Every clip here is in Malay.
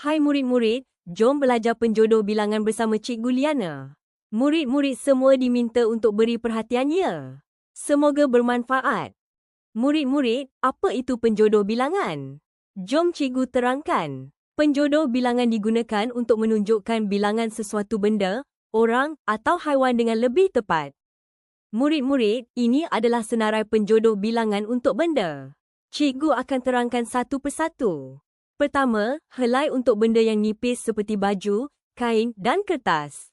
Hai murid-murid, jom belajar penjodoh bilangan bersama Cikgu Liana. Murid-murid semua diminta untuk beri perhatian ya. Semoga bermanfaat. Murid-murid, apa itu penjodoh bilangan? Jom cikgu terangkan. Penjodoh bilangan digunakan untuk menunjukkan bilangan sesuatu benda, orang atau haiwan dengan lebih tepat. Murid-murid, ini adalah senarai penjodoh bilangan untuk benda. Cikgu akan terangkan satu persatu. Pertama, helai untuk benda yang nipis seperti baju, kain dan kertas.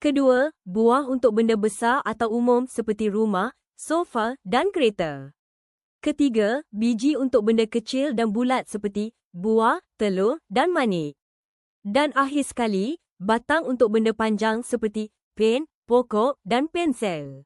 Kedua, buah untuk benda besar atau umum seperti rumah, sofa dan kereta. Ketiga, biji untuk benda kecil dan bulat seperti buah, telur dan manik. Dan akhir sekali, batang untuk benda panjang seperti pen, pokok dan pensel.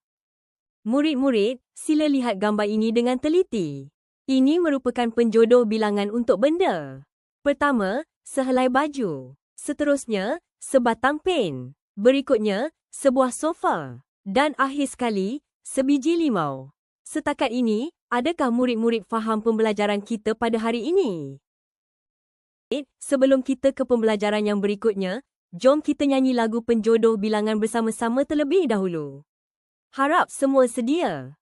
Murid-murid, sila lihat gambar ini dengan teliti. Ini merupakan penjodoh bilangan untuk benda. Pertama, sehelai baju. Seterusnya, sebatang pen. Berikutnya, sebuah sofa. Dan akhir sekali, sebiji limau. Setakat ini, adakah murid-murid faham pembelajaran kita pada hari ini? Sebelum kita ke pembelajaran yang berikutnya, jom kita nyanyi lagu penjodoh bilangan bersama-sama terlebih dahulu. Harap semua sedia.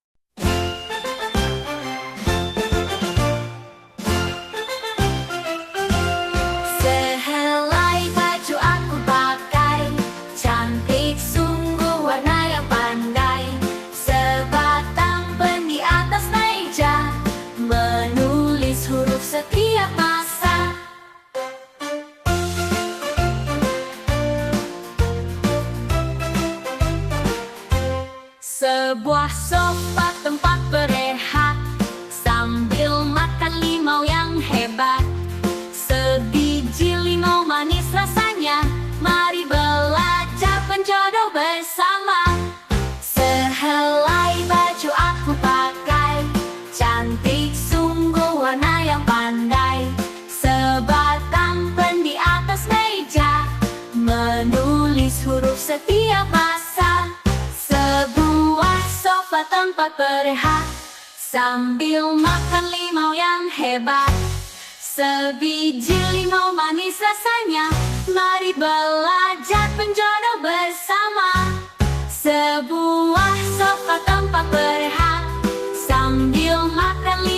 Sebuah sofa tempat berehat Sambil makan limau yang hebat. Sebiji limau manis rasanya Mari belajar penjodoh bersama. Sehelai baju aku pakai Cantik sungguh warna yang pandai. Sebatang pen di atas meja Menulis huruf setiap masa sofa tempat berehat? Sambil makan limau yang hebat. Sebiji limau manis rasanya. Mari belajar penjodoh bersama. Sebuah sofa tempat berehat. Sambil makan limau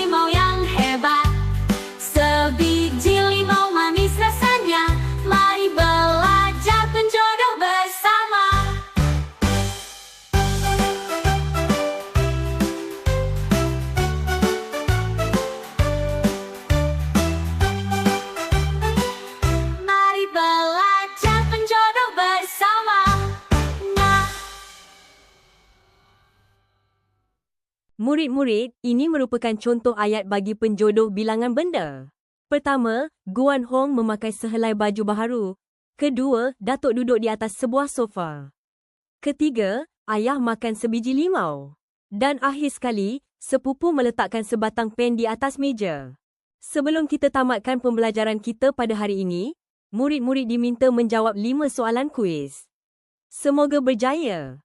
Murid-murid, ini merupakan contoh ayat bagi penjodoh bilangan benda. Pertama, Guan Hong memakai sehelai baju baharu. Kedua, Datuk duduk di atas sebuah sofa. Ketiga, ayah makan sebiji limau. Dan akhir sekali, sepupu meletakkan sebatang pen di atas meja. Sebelum kita tamatkan pembelajaran kita pada hari ini, murid-murid diminta menjawab lima soalan kuis. Semoga berjaya.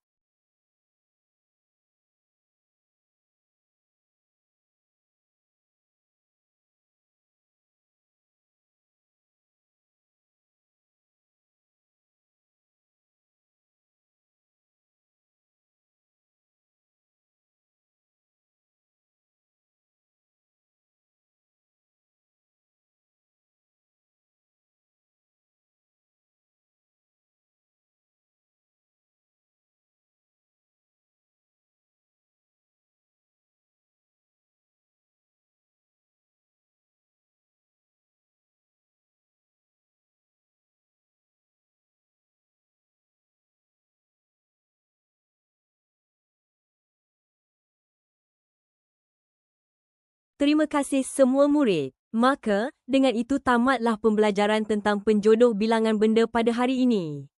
Terima kasih semua murid. Maka, dengan itu tamatlah pembelajaran tentang penjodoh bilangan benda pada hari ini.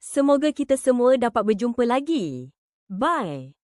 Semoga kita semua dapat berjumpa lagi. Bye.